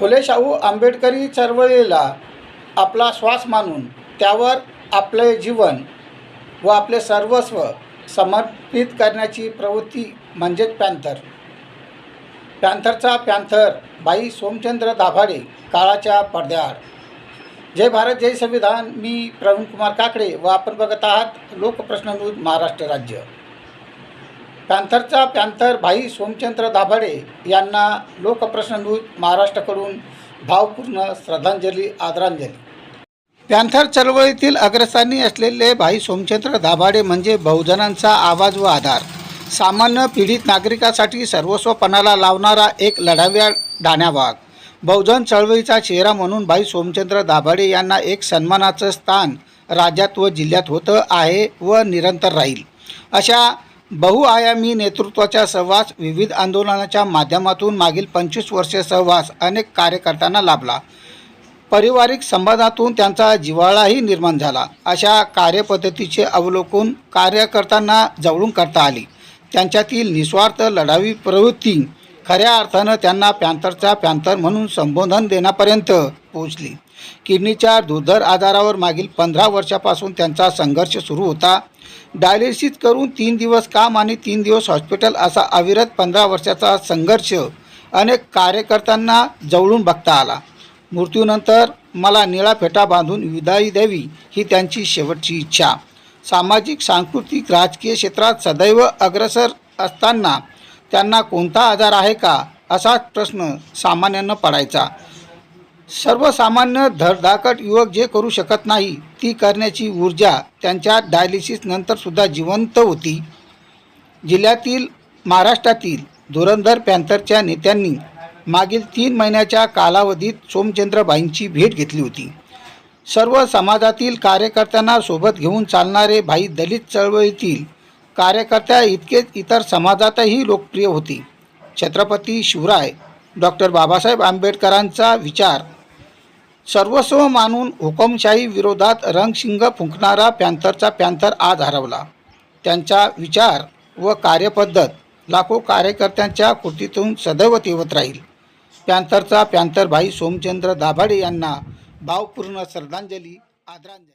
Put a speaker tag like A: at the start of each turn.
A: फुले शाहू आंबेडकरी चळवळीला आपला श्वास मानून त्यावर आपले जीवन व आपले सर्वस्व समर्पित करण्याची प्रवृत्ती म्हणजेच पॅन्थर. पॅन्थरचा पॅन्थर बाई सोमचंद्र दाभाडे काळाच्या पडद्याआड. जय भारत जय संविधान. मी प्रवीण कुमार काकडे व आपण बघत आहात लोकप्रश्न न्यूज महाराष्ट्र राज्य. पॅन्थरचा पॅन्थर भाई सोमचंद्र दाभाडे यांना लोकप्रश्न न्यूज महाराष्ट्राकडून भावपूर्ण श्रद्धांजली आदरांजली. पॅन्थर चळवळीतील अग्रस्थानी असलेले भाई सोमचंद्र दाभाडे म्हणजे बहुजनांचा आवाज व आधार. सामान्य पीडित नागरिकासाठी सर्वस्वपणाला लावणारा एक लढाव्या डाण्यावाग बहुजन चळवळीचा चेहरा म्हणून भाई सोमचंद्र दाभाडे यांना एक सन्मानाचं स्थान राज्यात व जिल्ह्यात होतं आहे व निरंतर राहील. अशा बहुआयामी नेतृत्वाच्या सहवास विविध आंदोलनाच्या माध्यमातून मागील पंचवीस वर्षे सहवास अनेक कार्यकर्त्यांना लाभला. पारिवारिक संबंधातून त्यांचा जिव्हाळाही निर्माण झाला. अशा कार्यपद्धतीचे अवलोकन कार्यकर्त्यांना जवळून करता आली. त्यांच्यातील निस्वार्थ लढावी प्रवृत्ती खऱ्या अर्थानं त्यांना पॅन्थरचा पॅन्थर म्हणून संबोधन देण्यापर्यंत पोहोचली. किडनीच्या दुर्धर आजारावर मागील पंधरा वर्षापासून त्यांचा संघर्ष सुरू होता. डायलिसिस करून तीन दिवस काम आणि तीन दिवस हॉस्पिटल असा अविरत पंधरा वर्षाचा संघर्ष अनेक कार्यकर्त्यांना जवळून बघता आला. मृत्यूनंतर मला निळा फेटा बांधून विदाई द्यावी ही त्यांची शेवटची इच्छा. सामाजिक सांस्कृतिक राजकीय क्षेत्रात सदैव अग्रसर असताना त्यांना कोणता आजार आहे का असाच प्रश्न सामान्यांना पडायचा. सर्वसामान्य धडधाकट युवक जे करू शकत नाही ती करण्याची ऊर्जा त्यांच्या डायलिसिस नंतरसुद्धा जिवंत होती. जिल्ह्यातील महाराष्ट्रातील धुरंधर पॅन्थरच्या नेत्यांनी मागील तीन महिन्याच्या कालावधीत सोमचंद्रबाईंची भेट घेतली होती. सर्व समाजातील कार्यकर्त्यांना सोबत घेऊन चालणारे भाई दलित चळवळीतील कार्यकर्त्या इतकेच इतर समाजातही लोकप्रिय होती. छत्रपती शिवराय डॉक्टर बाबासाहेब आंबेडकरांचा विचार सर्वस्व मानून हुकुमशाही विरोधात रंगशिंग फुंकणारा पॅन्थरचा पॅन्थर आज हरवला. त्यांचा विचार व कार्यपद्धत लाखो कार्यकर्त्यांच्या कृतीतून सदैव तेवत राहील. पॅन्थरचा पॅन्थर भाई सोमचंद्र दाभाडे यांना भावपूर्ण श्रद्धांजली आदरांजली.